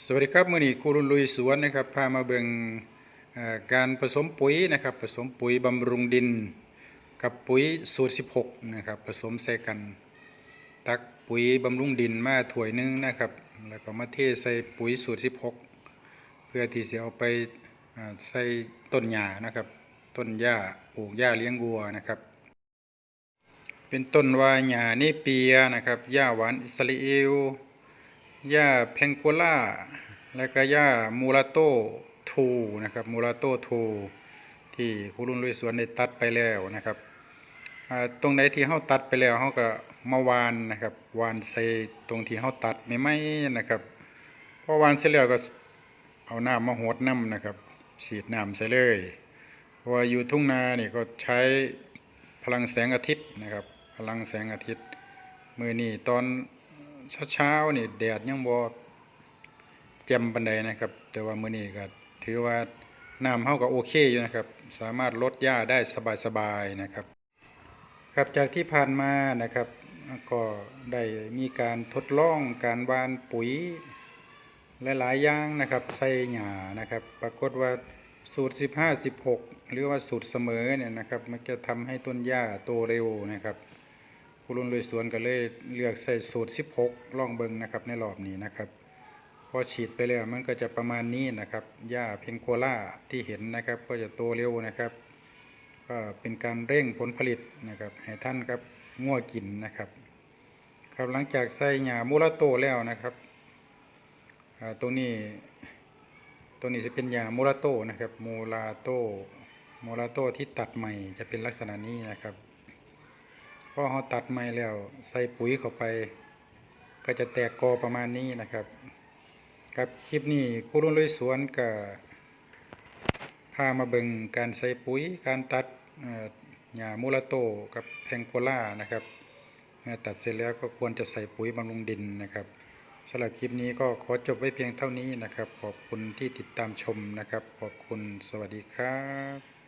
สวัสดีครับมื่อนี้ครูรุนลุยสวนนะครับพามาเบิ่งเอ่อการผสมปุ๋ยนะครับผสมปุ๋ยบำรุงดิน กับปุ๋ยสูตร 16นะครับผสมใส่กัน ตักปุ๋ยบำรุงดินมาถ้วยหนึงนะครับแล้วก็มาเทใส่ปุ๋ยสูตร 16 เพื่อที่จะเอาไปใส่ต้นหญ้านะครับ ต้นหญ้าปลูกหญ้าเลี้ยงวัวนะครับ เป็นต้นว่าหญ้าเนเปียนะครับหญ้าหวานอิสราเอล หญ้าแพงโกล่า และก็หญ้ามูราโตทูนะครับมูราโตทูที่ครูรุ่นลุยสวนได้ตัดไปแล้วนะครับตรงไหนที่เฮาตัดไปแล้วเฮาก็มาวานนะครับวานใส่ตรงที่เฮาตัดไม่ไหมนะครับพอวานเสร็จแล้วก็เอาน้ำมาหดน้ำนะครับฉีดน้ำใส่เลยเพราะว่าอยู่ทุ่งนาเนี่ยก็ใช้พลังแสงอาทิตย์นะครับ พลังแสงอาทิตย์ มือนี่ตอน เช้าๆนี่แดดยังบ่แจ่มปานใดนะครับ แต่ว่ามื้อนี้ก็ถือว่าน้ำเฮาก็โอเคอยู่นะครับ สามารถลดหญ้าได้สบายๆนะครับ ครับจากที่ผ่านมานะครับ ก็ได้มีการทดลองการหวานปุ๋ยหลายๆอย่างนะครับใส่หญ้านะครับ ปรากฏว่าสูตร 15 16 หรือว่าสูตรเสมอเนี่ยนะครับ มันจะทำให้ต้นหญ้าโตเร็วนะครับ ผู้ลุนลุยสวนก็เลยเลือกใส่สูตร 16ลองเบิงนะครับในรอบนี้นะครับ พอฉีดไปแล้วมันก็จะประมาณนี้นะครับหญ้าเพนโคล่าที่เห็นนะครับ ก็จะโตเร็วนะครับก็เป็นการเร่งผลผลิตนะครับให้ท่านครับง่วกินนะครับ ครับหลังจากใส่หญ้ามูราโตแล้วนะครับตัวนี้ตัวนี้จะเป็นหญ้ามูราโตนะครับมูราโตมูราโตที่ตัดใหม่จะเป็นลักษณะนี้นะครับ พอเราตัดไม้แล้วใส่ปุ๋ยเข้าไป ก็จะแตกกอประมาณนี้นะครับ ครับคลิปนี้ครูรุ่นลุยสวนก็พามาเบิ่งการใส่ปุ๋ยการตัดหญ้ามูราโตกับแพงโกล่านะครับตัดเสร็จแล้วก็ควรจะใส่ปุ๋ยบำรุงดินนะครับสำหรับคลิปนี้ก็ขอจบไว้เพียงเท่านี้นะครับ ขอบคุณที่ติดตามชมนะครับ ขอบคุณสวัสดีครับ